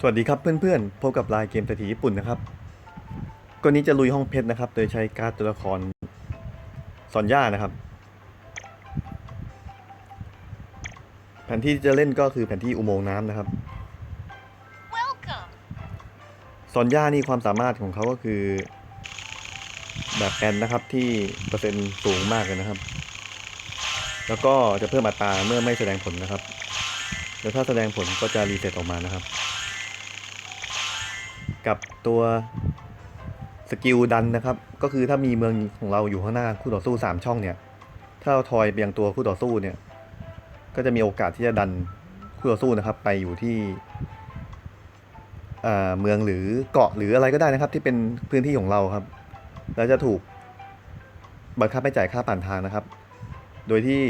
สวัสดีครับเพื่อนๆ พบกับรายเกมเศรษฐีญี่ปุ่นนะครับก็นี้จะลุยห้องเพชรนะครับ โดยใช้การ์ดตัวละครซอนย่านะครับ แผนที่ที่จะเล่นก็คือแผนที่อุโมงค์น้ำนะครับ Welcome. ซอนย่านี่ความสามารถของเขาก็คือ แบบแอนนะครับที่เปอร์เซ็นต์สูงมากเลยนะครับ แล้วก็จะเพิ่มอัตราเมื่อไม่แสดงผลนะครับ แล้วถ้าแสดงผลก็จะรีเซ็ตออกมานะครับ กับตัวสกิลดันนะครับ ก็คือถ้ามีเมืองของเราอยู่ข้างหน้าคู่ต่อสู้สามช่องเนี่ย ถ้าเราทอยไปยังตัวคู่ต่อสู้เนี่ย ก็จะมีโอกาสที่จะดันคู่ต่อสู้นะครับ ไปอยู่ที่เมืองหรือเกาะหรืออะไรก็ได้นะครับ ที่เป็นพื้นที่ของเราครับ แล้วจะถูกบังคับให้จ่ายค่าผ่านทางนะครับ โดยที่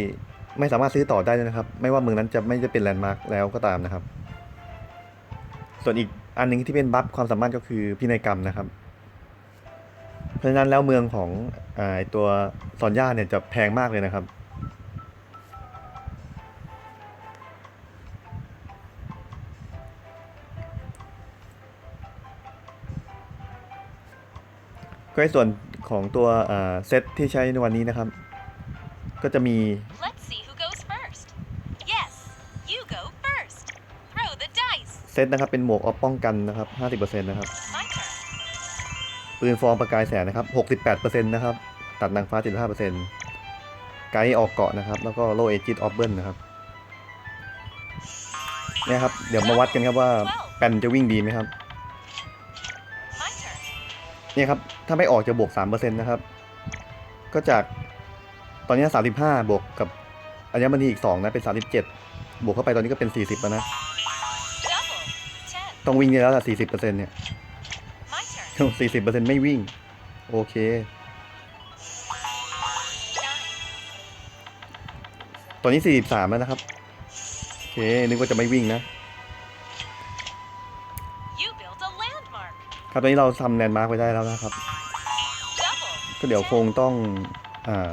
ไม่สามารถซื้อต่อได้นะครับ ไม่ว่าเมืองนั้นจะไม่ได้เป็นแลนด์มาร์กแล้วก็ตามนะครับ ส่วนอีก อันหนึงที่เป็นบัฟความสามารถก็คือพินัยกรรมนะครับ เพราะฉะนั้นแล้วเมืองของอาไอตัวซอนย่าเนี่ยจะแพงมากเลยนะครับก็ในส่วนของตัวเซตที่ใช้ในวันนี้นะครับ ก็จะมี เซตนะครับเป็นหมวกออฟป้องกันนะครับ 50%นะครับ ปืนฟองประกายแสงนะครับ 68%นะครับ ตัดนางฟ้า 75%ไกด์ออกเกาะนะครับ แล้วก็โลเอจิตออฟเบิลนะครับเนี่ยครับ เดี๋ยวมาวัดกันครับว่าแปนจะวิ่งดีไหมครับเนี่ยครับ ถ้าไม่ออกจะบวก 3%นะครับ ก็จากตอนนี้ 35 บวกกับอัญมณีอีก 2 นะ เป็น 37 บวกเข้าไปตอนนี้ก็เป็น 40แล้วนะ ต้องวิ่งได้แล้วล่ะ40%เนี่ย My turn. 40%ไม่วิ่ง โอเค Nine. ตอนนี้43แล้วนะครับ โอเค นึกว่าจะไม่วิ่งนะ You built a landmark. ครับ ตอนนี้เราทำแลนด์มาร์กไว้ได้แล้วนะครับ Double. ก็เดี๋ยวคงต้องอ่า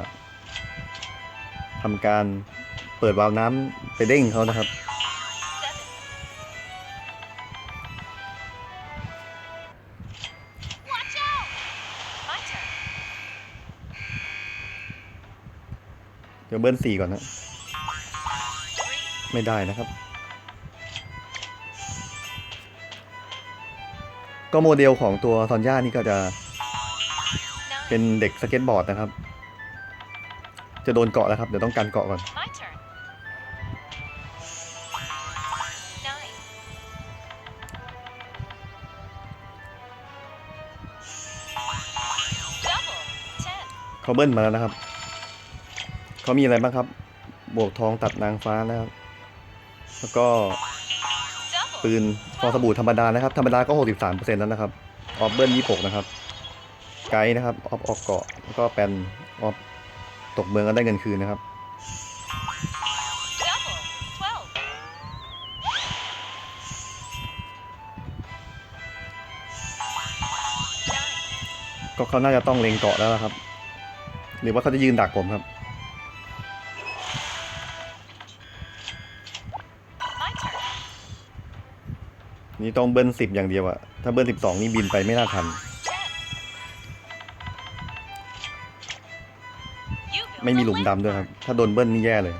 ทำการเปิดวาล์วน้ำไปเด้งเขานะครับ ดี๋ยวเบิ้ลสี่ก่อนนะ Three. ไม่ได้นะครับ ก็โมเดลของตัวซอนย่านี่ก็จะ Nine. เป็นเด็กสเก็ตบอร์ดนะครับ จะโดนเกาะแล้วครับ เดี๋ยวต้องการเกาะก่อน My turn. Nine. Double. Ten. เขาเบิ้ลมาแล้วนะครับ เขามีอะไรบ้างครับ บวกทองตัดนางฟ้านะครับ แล้วก็ปืนฟองสบู่ธรรมดานะครับ ธรรมดาก็ 63%แล้วนะครับ ออฟเบิ้ล26 นะครับ ไกด์นะครับ ออฟออกเกาะ แล้วก็แปนออฟตกเมืองก็ได้เงินคืนนะครับ ก็เขาน่าจะต้องเล็งเกาะแล้วครับ หรือว่าเขาจะยืนดักผมครับ นี่ต้องเบิ้ล10อย่างเดียวอะถ้าเบิ้ล12นี่บินไปไม่น่าทัน ไม่มีหลุมดำด้วยครับ ถ้าโดนเบิ้ลนี่แย่เลย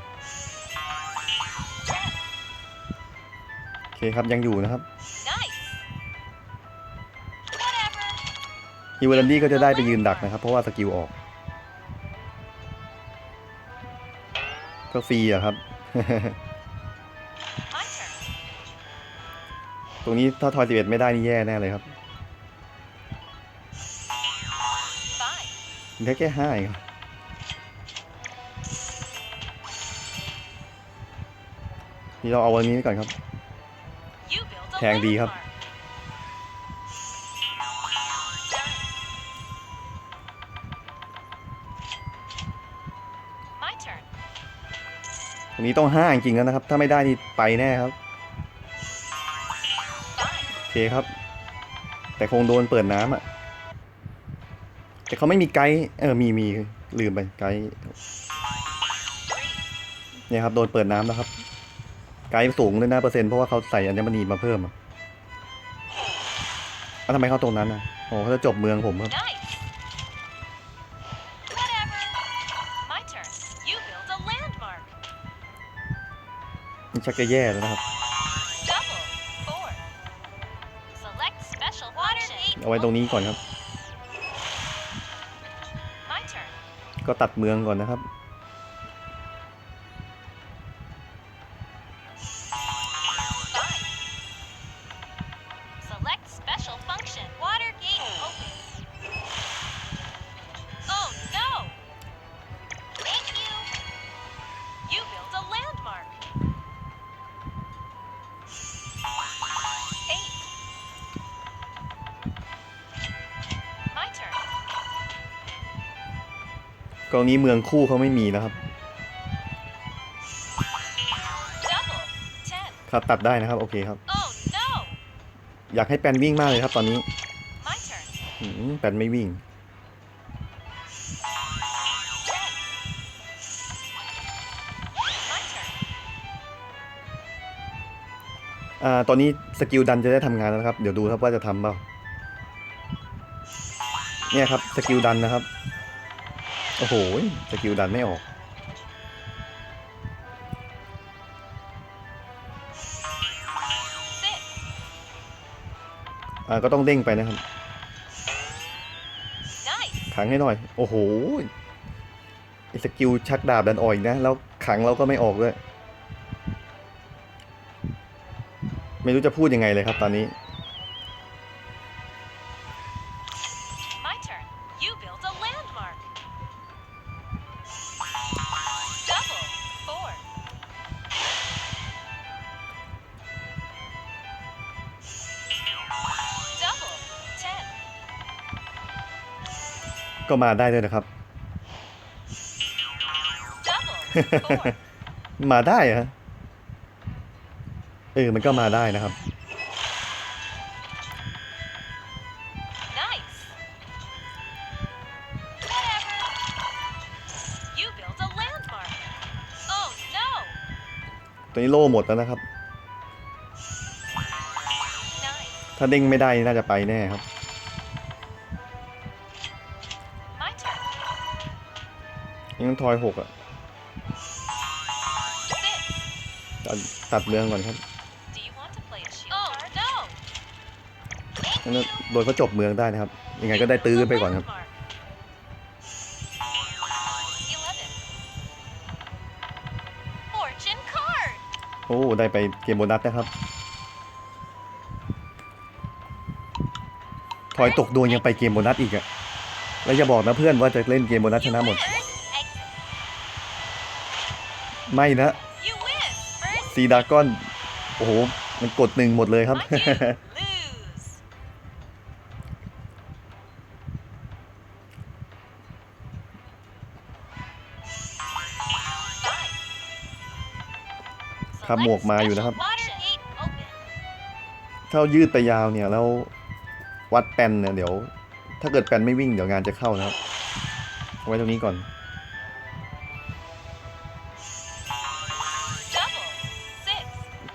โอเคครับยังอยู่นะครับฮิวเวอร์ดี้ก็จะได้ไปยืนดักนะครับ เพราะว่าสกิลออก ก็ฟรีอะครับ ตรงนี้ถ้าทอย11ไม่ได้นี่แย่แน่เลยครับ Five. ได้แค่ห้าเองครับนี่เราเอาวันนี้ไว้ก่อนครับ You built a แพงดีครับ landmark. Nine. My turn. ตรงนี้ต้องห้าจริงๆแล้วนะครับ ถ้าไม่ได้นี่ไปแน่ครับ Five. โอ เคครับ แต่คงโดนเปิดน้ำอะแต่เขาไม่มีไกด์เออมีมีลืมไปไกด์ Three. เนี่ยครับโดนเปิดน้ำแล้วครับ ไกด์สูงเลยนะเปอร์เซ็นต์เพราะว่าเขาใส่อัญมณีมาเพิ่มอะอะทำไมเข้าตรงนั้นอะโอ้เขาจะจบเมืองผมครับ Nice. Whatever. My turn. You build a landmark. นี่ชักจะแย่แล้วนะครับ เอาไว้ตรงนี้ก่อนครับ My turn. ก็ตัดเมืองก่อนนะครับ กรณีเมืองคู่เขาไม่มีนะครับ ครับตัดได้นะครับ โอเคครับ อยากให้แปนวิ่งมากเลยครับตอนนี้แปนไม่วิ่ง อ่า ตอนนี้สกิลดันจะได้ทำงานแล้วครับ เดี๋ยวดูครับว่าจะทำเปล่า เนี่ยครับ สกิลดันนะครับ อ้โห สกิลดันไม่ออก อ่าก็ต้องเด้งไปนะครับขังให้หน่อย โอ้โหอสกิลชักดาบดันออกอีกนะ แล้วขังเราก็ไม่ออกด้วย ไม่รู้จะพูดยังไงเลยครับตอนนี้ ก็มาได้ด้วยนะครับ Double. Four. มาได้เหรอะเออมันก็มาได้นะครับ nice. Whatever. You build a landmark. Oh no. ตัวนี้โล่หมดแล้วนะครับ Nine. ถ้าเด้งไม่ได้น่าจะไปแน่ครับ ยังทอยหกอะ Six. ตัดตัดเมืองก่อนครับ Do you want to play a shield oh, card? no. งั้นโดยก็จบเมืองได้นะครับ ยังไงก็ได้ตื้อไปก่อนครับ Eleven. Fortune card. โอ้ ได้ไปเกมโบนัสนะครับทอยตกดวงยังไปเกมโบนัสอีกอะแล้วอย่าบอกนะเพื่อนว่าจะเล่นเกมโบนัสช You นะหมด ไม่นะ You win. First ซีดากอน โอ้โห มันกดหนึ่งหมดเลยครับ my turn. Lose. Five. ครับหมวกมาอยู่นะครับ Select special water gate open. ถ้ายืดไปยาวเนี่ยแล้ววัดแปนเนี่ยเดี๋ยว ถ้าเกิดแปนไม่วิ่งเดี๋ยวงานจะเข้านะครับเอาไว้ตรงนี้ก่อน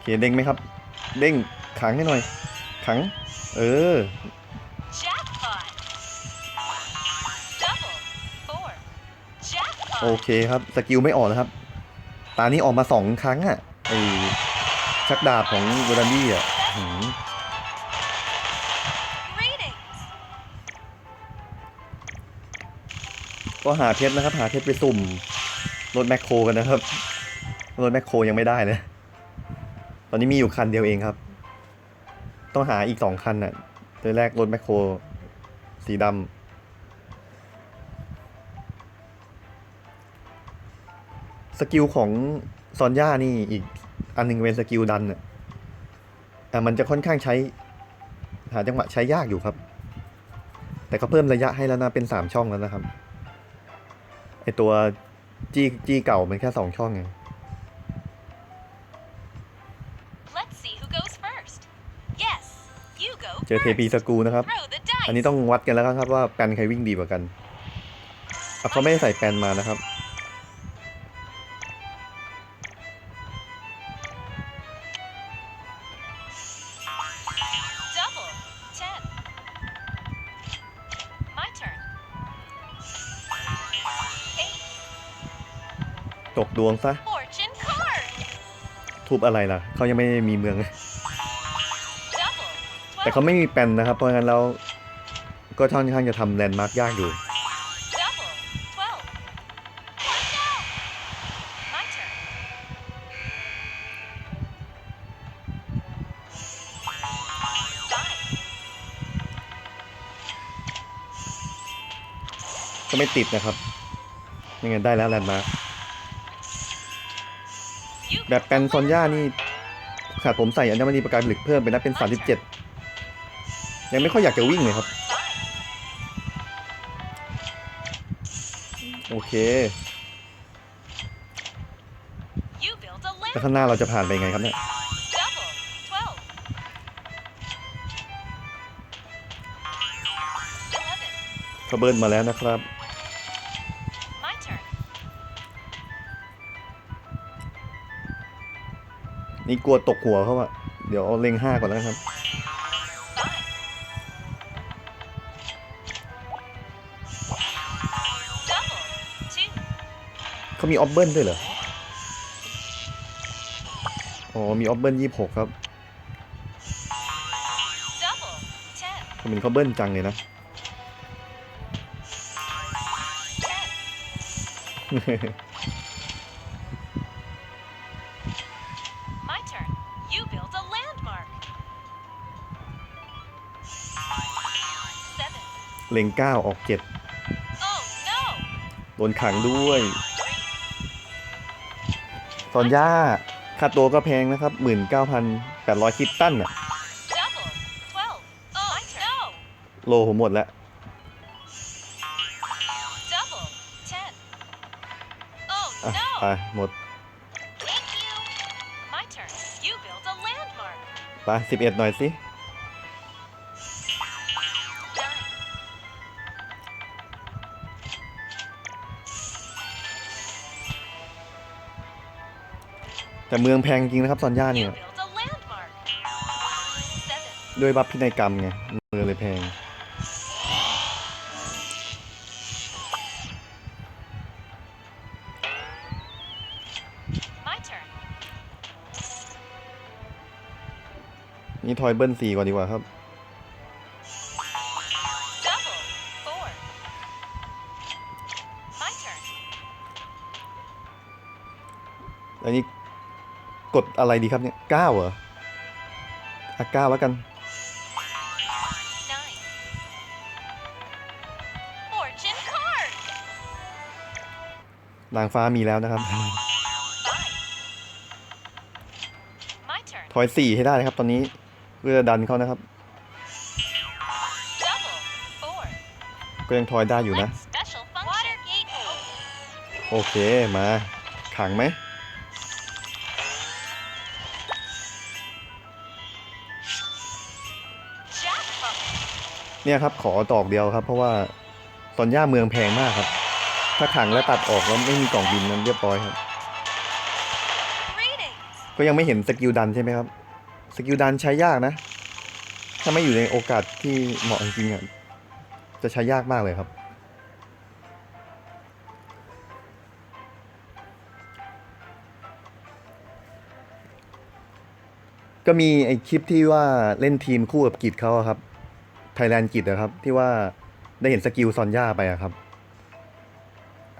เคเด้งไหมครับ เด้งขังให้หน่อย ขัง เออ Jackpot. Double. Four. Jackpot. โอเคครับสกิลไม่ออกนะครับ ตานี้ออกมาสองครั้งอะไอชักดาบของโรดันดี้อะหืม Greetings. ก็หาเพชรนะครับ หาเพชรไปสุ่มรถแมคโครกันนะครับรถแมคโครยังไม่ได้เลย ตอนนี้มีอยู่คันเดียวเองครับ ต้องหาอีกสองคันน่ะตัวแรกรถแมคโคร สีดำสกิลของซอนย่านี่อีกอันหนึงเป็นสกิลดันอะอ่มันจะค่อนข้างใช้ หาจังหวะใช้ยากอยู่ครับ แต่เขาเพิ่มระยะให้แล้วนะเป็นสามช่องแล้วนะครับไอตัวจี้จี้เก่ามันแค่สองช่องไง เจอเทปีสกูนะครับ อันนี้ต้องวัดกันแล้วครับว่าแปนใครวิ่งดีกว่ากันเขาไม่ได้ใส่แปนมานะครับ ตกดวงซะทูบอะไรล่ะ เขายังไม่มีเมืองเลย แต่เขาไม่มีแปนนะครับ เพราะงั้นเราก็ค่อนข้างจะทำแลนด์มาร์กยากอยู่ก็ไม่ติดนะครับยังไงได้แล้วแลนด์มาร์กแบบแปนซอนย่านี่ขาดผมใส่อัญมณีประกายผลึกเพิ่มไปนะเป็น 37 ยังไม่ค่อยอยากจะวิ่งเลยครับ โอเคแล้ว lamp. ข้างหน้าเราจะผ่านไปไงครับเนี่ย Double. Twelve. Eleven. เขาเบิร์นมาแล้วนะครับนี่กลัวตกหัวเขาอะเดี๋ยวเอาเล็งห้าก่อนแล้วครับ มีออฟเบิลด้วยเหรอ อ๋อ มีออฟเบิลยี่หกครับ Double. Ten. ผมเห็นเขาเบิ้ลจังเลยนะ Ten. My turn. You built a landmark. Seven. เล็งเก้าออกเจ็ด Oh no. โดนขังด้วย Three. ตอนย่าค่าตัวก็แพงนะครับหมื่นเก้าพันแปดร้อยคิปตันอะ Double. Twelve. Oh My turn. no. โลผมหมดแล้ว Double. Ten. Oh อะ no. ไปหมด Thank you. My turn. You built a landmark. ไปสิบเอ็ดหน่อยสิ แต่เมืองแพงจริงนะครับซอนย่า You เนี่ย built a landmark. Seven. ด้วยบัฟพินัยกรรมไงเมืองเลยแพง My turn. นี่ทอยเบิ้ลสี่ก่อนดีกว่าครับ Double. Four. My turn. อันนี้ กดอะไรดีครับเนี่ยเก้าเหรออะเก้าแล้วกัน Nine. Fortune card. นางฟ้ามีแล้วนะครับ Five. My turn. ทอยสี่ให้ได้นะครับ ตอนนี้เพื่อดันเขานะครับ Double. Four. ก็ยังทอยได้อยู่นะ Let special function. Water gate open. โอเคมา ขังไหม เนี่ยครับขอดอกเดียวครับ เพราะว่าตอนย่าเมืองแพงมากครับ ถ้าขังและตัดออกแล้วไม่มีกล่องบินนั้นเรียบร้อยครับ ก็ยังไม่เห็นสกิลดันใช่ไหมครับ สกิลดันใช้ยากนะ ถ้าไม่อยู่ในโอกาสที่เหมาะจริงๆอะจะใช้ยากมากเลยครับ ก็มีไอคลิปที่ว่าเล่นทีมคู่กับกิจเขาครับ ทยแลนด์กิจนะครับ ที่ว่าได้เห็นสกิลซอนย่าไปอะครับ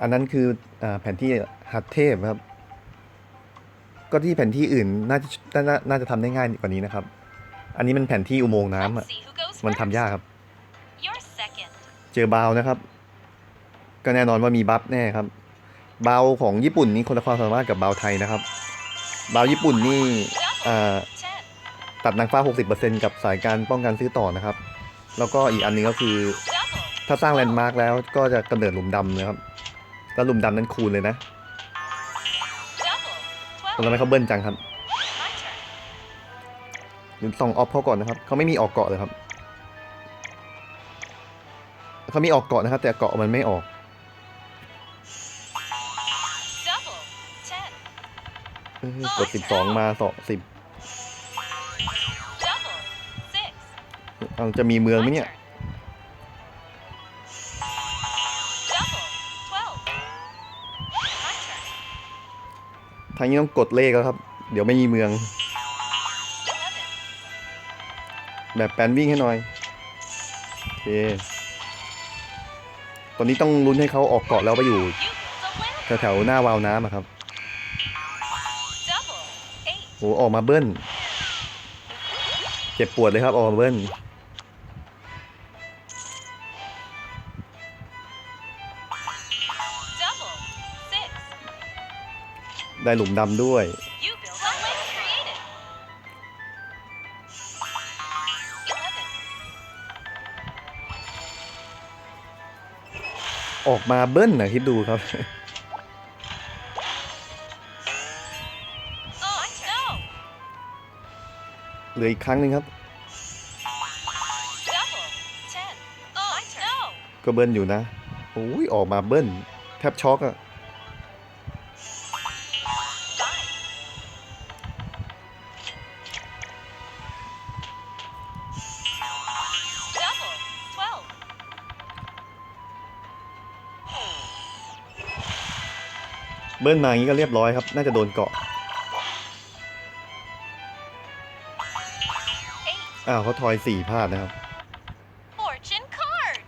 อันนั้นคืออาแผนที่ฮัตเทพครับ ก็ที่แผนที่อื่นน่าจะน่าน่าจะทำได้ง่ายกว่านี้นะครับ อันนี้มันแผนที่อุโมงค์น้ำ Let's อะ see who goes มัน first. ทำยากครับ You're second. เจอบาวนะครับ ก็แน่นอนว่ามีบัฟแน่ครับบาวของญี่ปุ่นนี่คนละความสามารถกับบาวไทยนะครับบาวญี่ปุ่นนี่อ่า Ten. ตัดนางฟ้า 60%กับสายการป้องกันซื้อต่อนะครับ แล้วก็อีกอันนึงก็คือ ถ้าสร้างแลนด์มาร์กแล้วก็จะกำเนิดหลุมดำนะครับ แล้วหลุมดำนั้นคูณเลยนะตอนนั้นไมเขาเบิ้ลจังครับหรือส่องออฟเขาก่อนนะครับ เขาไม่มีออกเกาะเลยครับ เขามีออกเกาะนะครับ แต่เกาะมันไม่ออก กดสิบสองมาสองสิบ เอาจะมีเมืองไหม My เนี่ย turn. Double. Twelve. My turn. ทางนี้ต้องกดเลขแล้วครับ เดี๋ยวไม่มีเมือง Eleven. แบบแปลนวิ่งให้หน่อย โอเค ตอนนี้ต้องลุ้นให้เขาออกเกาะแล้วไปอยู่ You built a land. แถวๆหน้าวาล์วน้ำอะครับ Double. Eight. โอ้ออกมาเบิ้ล เจ็บปวดเลยครับออกมาเบิ้ล ได้หลุมดำด้วย You built a land created. Eleven. ออกมาเบิ้ลนะคิดดูครับ Oh no. เหลืออีกครั้งหนึ่งครับ Double. Ten. Oh no. ก็เบิ้ลอยู่นะโอ้ยออกมาเบิ้ลแทบช็อกอะ เบิ้ลมาอย่างนี้ก็เรียบร้อยครับ น่าจะโดนเกาะ Eight. อ้าวเขาทอยสี่พลาดนะครับ Fortune card.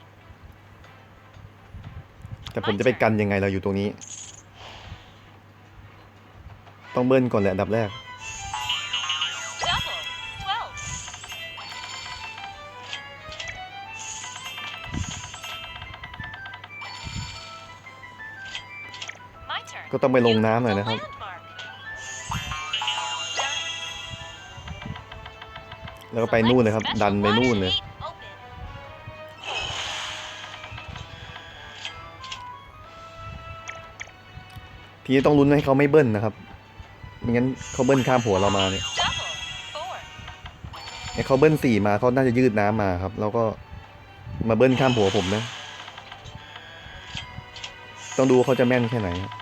แต่ผมจะไปกันยังไงเราอยู่ตรงนี้ ต้องเบิ้ลก่อนแหละอันดับแรก ต้องไปลงน้ำหน่อย The นะครับ landmark. แล้วก็ไปนู่นเลยครับ Select ดันไป special นู่น water เลย gate open. ทีนี้ต้องลุ้นให้เขาไม่เบิ้ลนะครับไม่งั้นเขาเบิ้ลข้ามหัวเรามาเนี่ย Double. Four. ให้เขาเบิ้ลสี่มาเขาน่าจะยืดน้ำมาครับ แล้วก็มาเบิ้ลข้ามหัวผมนะ ต้องดูว่าเขาจะแม่นแค่ไหน You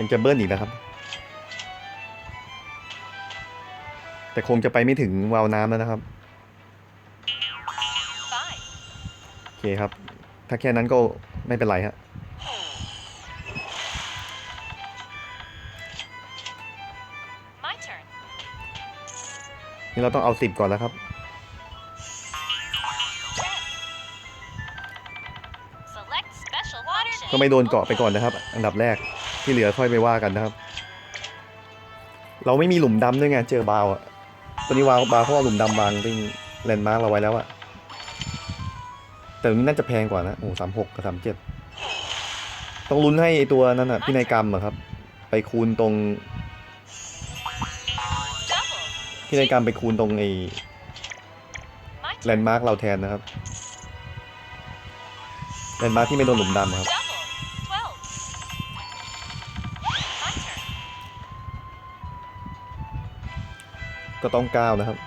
ยังจะเบิ้ลอีกนะครับ แต่คงจะไปไม่ถึงวาล์วน้ำแล้วนะครับ Five. โอเคครับ ถ้าแค่นั้นก็ไม่เป็นไรฮะ My turn. นี่เราต้องเอาสิบก่อนแล้วครับ Ten. Select special water ก็ไม่โดนเกาะไปก่อนนะครับ อันดับแรก ที่เหลือค่อยไปว่ากันนะครับ เราไม่มีหลุมดำด้วยไงเจอบาวอะตอนนี้วาวบาวเขาเอาหลุมดำวางเป็นแลนด์มาร์กเราไว้แล้วอะแต่ตรงนี้น่าจะแพงกว่านะโอ้สามหกกับสามเจ็ดต้องลุ้นให้ไอตัวนั้นอะพินัยกรรมอะครับ ไปคูณตรงพินัยกรรมไปคูณตรงไอแลนด์มาร์กเราแทนนะครับแลนด์มาร์กที่ไม่โดนหลุมดำครับ ก็ต้องก้าวนะครับ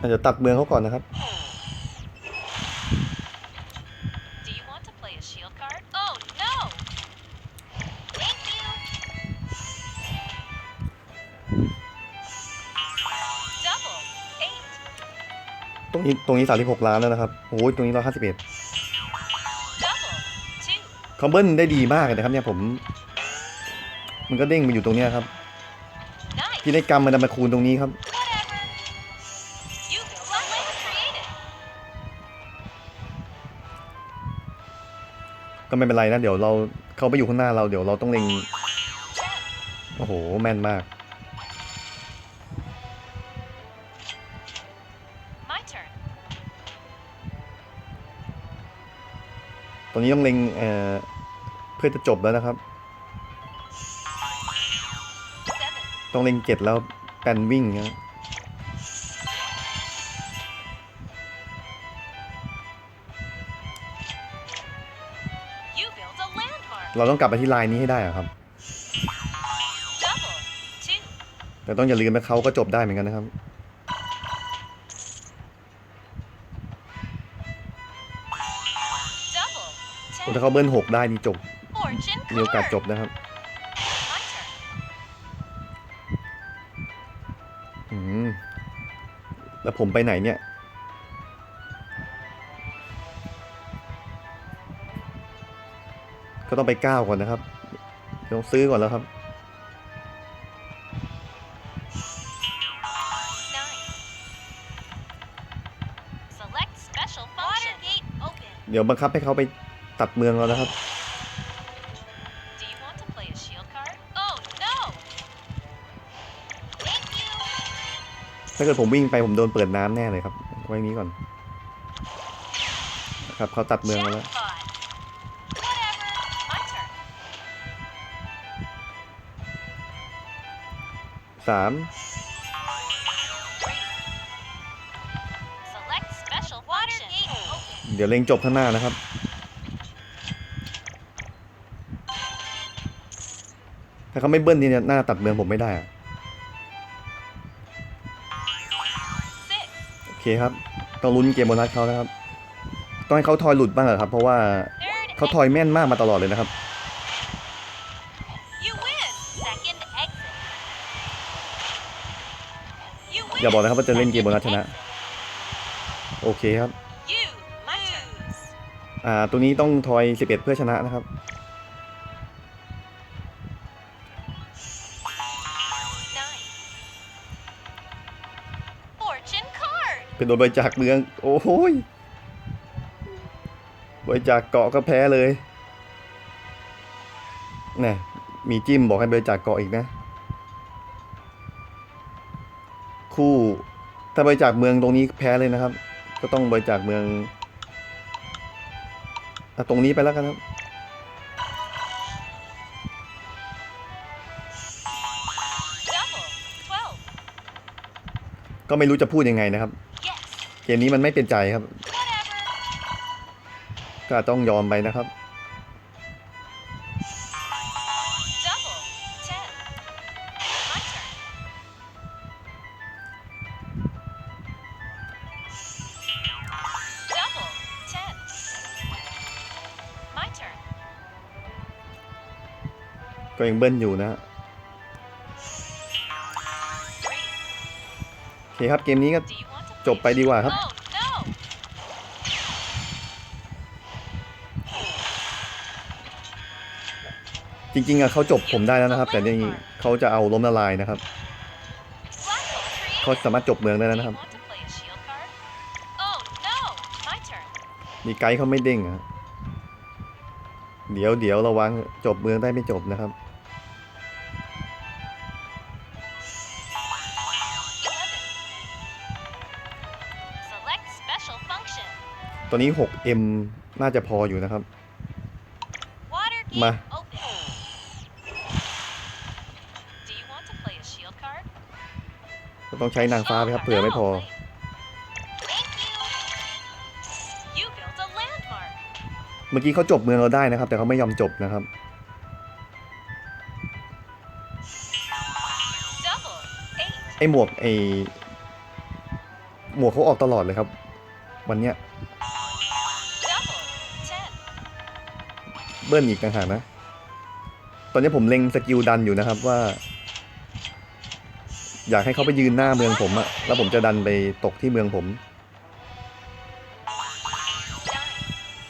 อาจจะตัดเมืองเขาก่อนนะครับ ตรงนี้ตรงนี้ 36 ล้านแล้วนะครับ โอ้ยตรงนี้ 151 คอมเบิลได้ดีมากเลยนะครับเนี่ยผม มันก็เด้งมาอยู่ตรงเนี้ยครับ Nine. พินัยกรรมมันจะมาคูณตรงนี้ครับ Whatever. You built a land created. ก็ไม่เป็นไรนะ เดี๋ยวเราเขาไปอยู่ข้างหน้าเราเดี๋ยวเราต้องเล็ง Ten. โอ้โห แม่นมาก ตอนนี้ต้องเล็งเอ่อเพื่อจะจบแล้วนะครับ ต้องเล็งเจ็ดแล้วแปนวิ่งนะเราต้องกลับไปที่ไลน์นี้ให้ได้อะครับ แต่ต้องอย่าลืมนะเขาก็จบได้เหมือนกันนะครับ ถ้า Ten. เขาเบิ้ลหกได้นี่จบ Fortune Fortune มีโอกาส card. จบนะครับ My turn. อืมแล้วผมไปไหนเนี่ย ก็ต้องไปก้าวก่อนนะครับเดี๋ยวต้องซื้อก่อนแล้วครับ Nine. Select special function. Water gate open. เดี๋ยวบังคับให้เขาไป ตัดเมืองเรานะครับ Do you want to play a shield card? Oh no! Thank you. ถ้าเกิดผมวิ่งไปผมโดนเปิดน้ำแน่เลยครับ ไว้นี้ก่อนนะครับเขาตัดเมืองมาแล้ว Jackpot. Whatever. My turn. สาม Three. Select special water gate open. เดี๋ยวเล็งจบข้างหน้านะครับ ถ้าเขาไม่เบิ้ลนี่เนี่ยหน้าตัดเมืองผมไม่ได้อะโอเคครับ ต้องลุ้นเกมโบนัสเขานะครับ ต้องให้เขาทอยหลุดบ้างเหรอครับ เพราะว่าเขาทอยแม่นมากมาตลอดเลยนะครับ อย่าบอกนะครับว่าจะเล่นเกมโบนัสชนะ โอเคครับ อ่า ตัวนี้ต้องทอย 11 เพื่อชนะนะครับ โดนบริจาคเมือง โอ้โหยบริจาคเกาะก็แพ้เลยน่มีจิ้มบอกให้บริจาคเกาะอีกนะ คู่ ถ้าบริจาคเมืองตรงนี้แพ้เลยนะครับ ก็ต้องบริจาคเมืองอะตรงนี้ไปแล้วกันครับ Double. Twelve. ก็ไม่รู้จะพูดยังไงนะครับ Yes. เกมนี้มันไม่เป็นใจครับ ก็ต้องยอมไปนะครับ ก็ยังเบิ้ลอยู่นะโอเคครับเกมนี้ก็ Do you want to จบไปดีกว่าครับ Oh no! จริงๆอะเขาจบผมได้แล้วนะครับ แต่นี่เขาจะเอาล้มละลายนะครับ Black hole tree. เขาสามารถจบเมืองได้ Do แล้ว you นะครับ want to play a shield card? Oh no! My turn. มีไกด์เขาไม่เด้งอะเดี๋ยวเดี๋ยวระวังจบเมืองได้ไม่จบนะครับ ตอนนี้ 6M น่าจะพออยู่นะครับ Water gate Ma. open. Do you want to play a shield card? ก็ต้องใช้นางฟ้าไปครับเผื่อไม่พอ Thank you. You built a landmark. เมื่อกี้เขาจบเมืองเราได้นะครับ แต่เขาไม่ยอมจบนะครับ Double. Eight. ไอหมวกไอหมวกเขาออกตลอดเลยครับ วันเนี้ย เบิ้ลอีกต่างหากนะ ตอนนี้ผมเล็งสกิลดันอยู่นะครับว่า อยากให้เขาไปยืนหน้าเมืองผมอะแล้วผมจะดันไปตกที่เมืองผม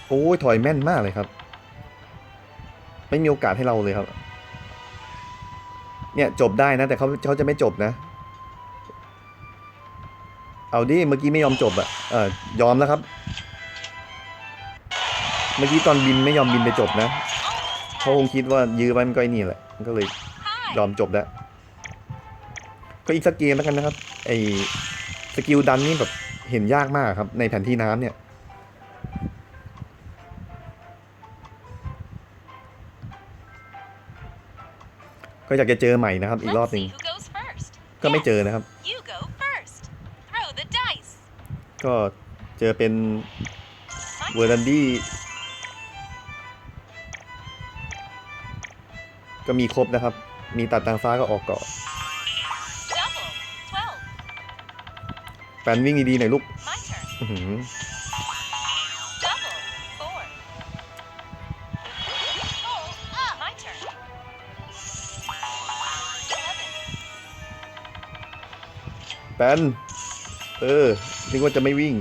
โอ้ยถอยแม่นมากเลยครับ ไม่มีโอกาสให้เราเลยครับ เนี่ยจบได้นะแต่เขาเขาจะไม่จบนะ เอาดิเมื่อกี้ไม่ยอมจบอะเออยอมแล้วครับ เมื่อกี้ตอนบินไม่ยอมบินไปจบนะ Almost เขาค had ง it. คิดว่ายื้อไว้มันก็ไอ้นี่แหละมันก็เลย Hi. ยอมจบแล้วก็อีกสักเกมแล้วกันนะครับ ไอสกิลดันนี่แบบเห็นยากมากครับ ในแผนที่น้ำเนี่ย ก็อยากจะเจอใหม่นะครับ อีกรอบ Let's หนึ่ง see who goes first. ก็ไม่ Yes, เจอนะครับ You go first. Throw the dice. ก็เจอเป็น My เวอร์ดันดี้ ก็มีครบนะครับ มีตัดทางฟ้าก็ออกเกาะแฟนวิ่งดีๆหน่อยลูกแปนเออนึกว่าจะไม่วิ่ง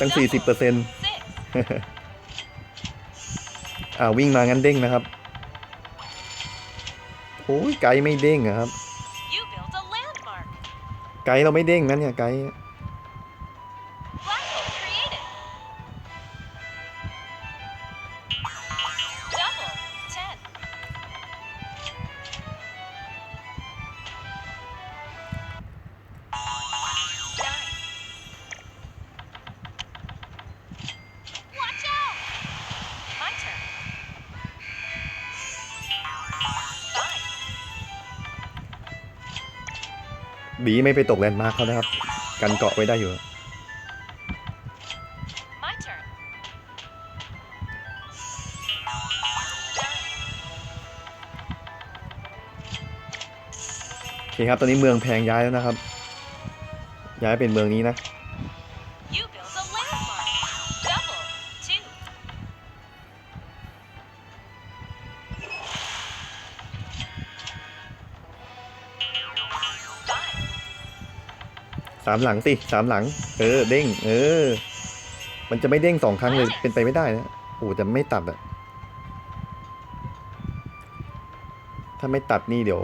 ตั้ง40%เปอร์เซ็นต์ อ่าวิ่งมางั้นเด้งนะครับโอ้ยไกด์ไม่เด้งอะครับ You built a landmark. ไกด์เราไม่เด้งนะเนี่ยไกด์ ไม่ไปตกแลนด์มาร์คเขานะครับ กันเกาะไว้ได้อยู่ My turn. Nine. โอเคครับ ตอนนี้เมืองแพงย้ายแล้วนะครับ ย้ายเป็นเมืองนี้นะ สามหลังสิสามหลัง เออ เด้ง เออ มันจะไม่เด้งสองครั้งเลย เป็นไปไม่ได้นะโอ้แต่ไม่ตัดอะถ้าไม่ตัดนี่เดี๋ยว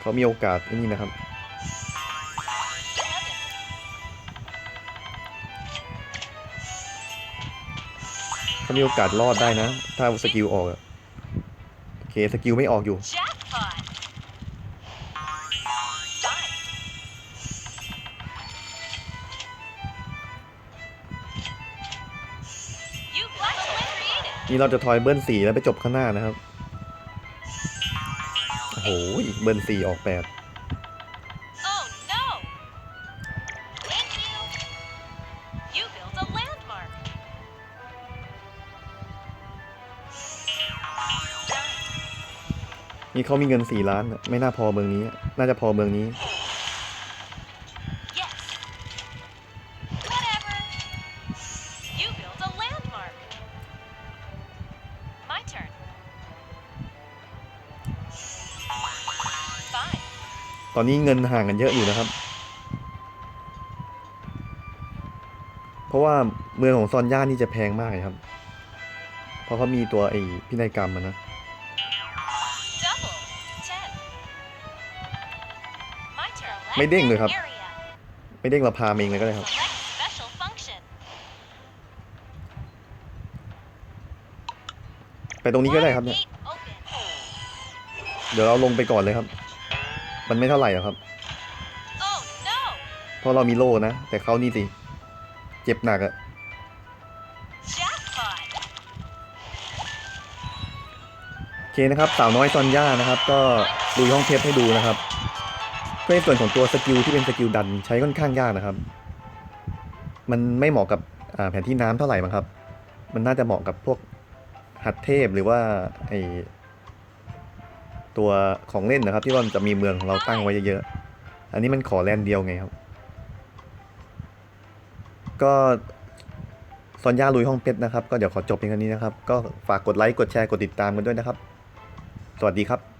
เขามีโอกาสนี่นะครับ เขามีโอกาสรอดได้นะ ถ้าสกิลออกอะโอเค สกิลไม่ออกอยู่ นี่เราจะทอยเบิ้ลสี่แล้วไปจบข้างหน้านะครับ โอ้โหเบิ้ลสี่ออกแปด Oh no! Thank you. You built a landmark. Nine. นี่เขามีเงินสี่ล้านอะไม่น่าพอเมืองนี้ น่าจะพอเมืองนี้ อนนี้เงินห่างกันเยอะอยู่นะครับ เพราะว่าเมืองของซอนย่านี่จะแพงมากเลยครับ เพราะเขามีตัวไอ้พินัยกรรมนะไม่เด้งเลยครับ ไม่เด้งเราพามาเองเลยก็ได้ครับ ไปตรงนี้ก็ได้ครับเนี่ย เดี๋ยวเราลงไปก่อนเลยครับ มันไม่เท่าไหร่หรอกครับ Oh no! เพราะเรามีโล่นะ แต่เขานี่สิ เจ็บหนักอะ Jackpot. โอเคนะครับสาวน้อยซอนย่านะครับ ก็ดูห้องเทปให้ดูนะครับเพื่อในส่วนของตัวสกิลที่เป็นสกิลดันใช้ค่อนข้างยากนะครับ มันไม่เหมาะกับอ่าแผนที่น้ำเท่าไหร่มั้งครับ มันน่าจะเหมาะกับพวกหัดเทพหรือว่าไอ ตัวของเล่นนะครับ ที่ว่ามันจะมีเมืองของเราตั้งไว้เยอะๆ อันนี้มันขอแลนเดียวไงครับ ก็ซอนยาลุยห้องเพชรนะครับ ก็เดี๋ยวขอจบเพียงเท่านี้นะครับ ก็ฝากกดไลค์ กดแชร์ กดติดตามกันด้วยนะครับ สวัสดีครับ